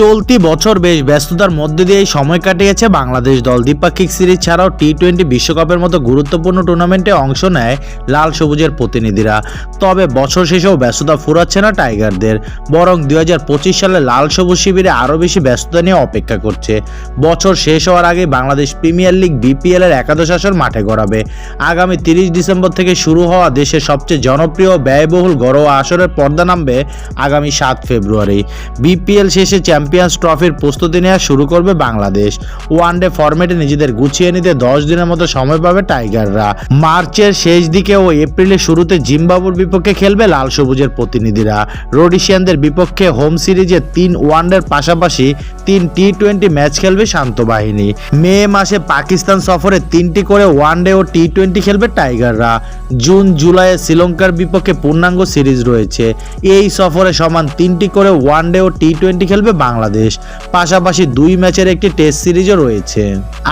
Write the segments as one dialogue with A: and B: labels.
A: চলতি বছর বেশ ব্যস্ততার মধ্যে দিয়েই সময় কাটিয়েছে বাংলাদেশ দল। দ্বিপাক্ষিক সিরিজ ছাড়াও টি টোয়েন্টি বিশ্বকাপের মতো গুরুত্বপূর্ণ টুর্নামেন্টে অংশ নেয় লাল সবুজের প্রতিনিধিরা। তবে বছর শেষেও ব্যস্ততা ফুরাচ্ছে না টাইগারদের বরং দুই হাজার পঁচিশ সালে লাল সবুজ শিবিরে আরও বেশি ব্যস্ততা নিয়ে অপেক্ষা করছে। বছর শেষ হওয়ার আগে বাংলাদেশ প্রিমিয়ার লিগ বিপিএল এর একাদশ আসর মাঠে গড়াবে। আগামী তিরিশ ডিসেম্বর থেকে শুরু হওয়া দেশের সবচেয়ে জনপ্রিয় ব্যয়বহুল ঘরোয়া আসরের পর্দা নামবে আগামী সাত ফেব্রুয়ারি। বিপিএল শেষে চ্যাম্পিয়ন্স ট্রফির প্রস্তুতি নেওয়া শুরু করবে বাংলাদেশ। ওয়ান ডে ফরম্যাটে নিজেদের গুছিয়ে নিতে দশ দিনের মতো সময় পাবে টাইগাররা মার্চের শেষ দিকে ও এপ্রিলের শুরুতে জিম্বাবুর বিপক্ষে খেলবে লাল সবুজের প্রতিনিধিরা। রোডিশিয়ানদের বিপক্ষে হোম সিরিজে তিন ওয়ানডের পাশাপাশি তিন টি টোয়েন্টি ম্যাচ খেলবে শান্ত বাহিনী। মে মাসে পাকিস্তান সফরে তিনটি করে ওয়ানডে ও টি টোয়েন্টি খেলবে টাইগাররা। জুন জুলাইয়ে শ্রীলঙ্কার বিপক্ষে পূর্ণাঙ্গ সিরিজ রয়েছে। এই সফরে সমান তিনটি করে ওয়ানডে ও টি টোয়েন্টি খেলবে বাংলাদেশ। পাশাপাশি দুই ম্যাচের একটি টেস্ট সিরিজও রয়েছে।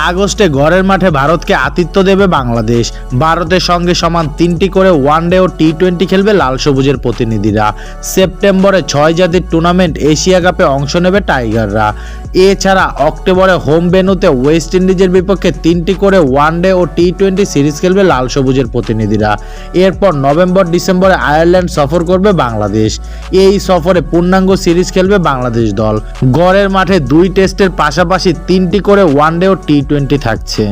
A: আগস্টে ঘরের মাঠে ভারতকে আতিথ্য দেবে বাংলাদেশ। ভারতের সঙ্গে সমান তিনটি করে ওয়ানডে ও টি টোয়েন্টি খেলবে লাল সবুজের প্রতিনিধিরা। সেপ্টেম্বরে ছয় জাতির টুর্নামেন্ট এশিয়া কাপে অংশ নেবে টাইগাররা। এছাড়া অক্টোবরে হোম ভেন্যুতে ওয়েস্ট ইন্ডিজের বিপক্ষে তিনটি করে ওয়ানডে ও টি টোয়েন্টি সিরিজ খেলবে লাল সবুজের প্রতিনিধিরা। এরপর নভেম্বর, ডিসেম্বরে আয়ারল্যান্ড সফর করবে বাংলাদেশ। এই সফরে পূর্ণাঙ্গ সিরিজ খেলবে বাংলাদেশ দল। গড়ের মাঠে দুই টেস্টের পাশাপাশি তিনটি করে ওয়ানডে ও টি টোয়েন্টি থাকছে।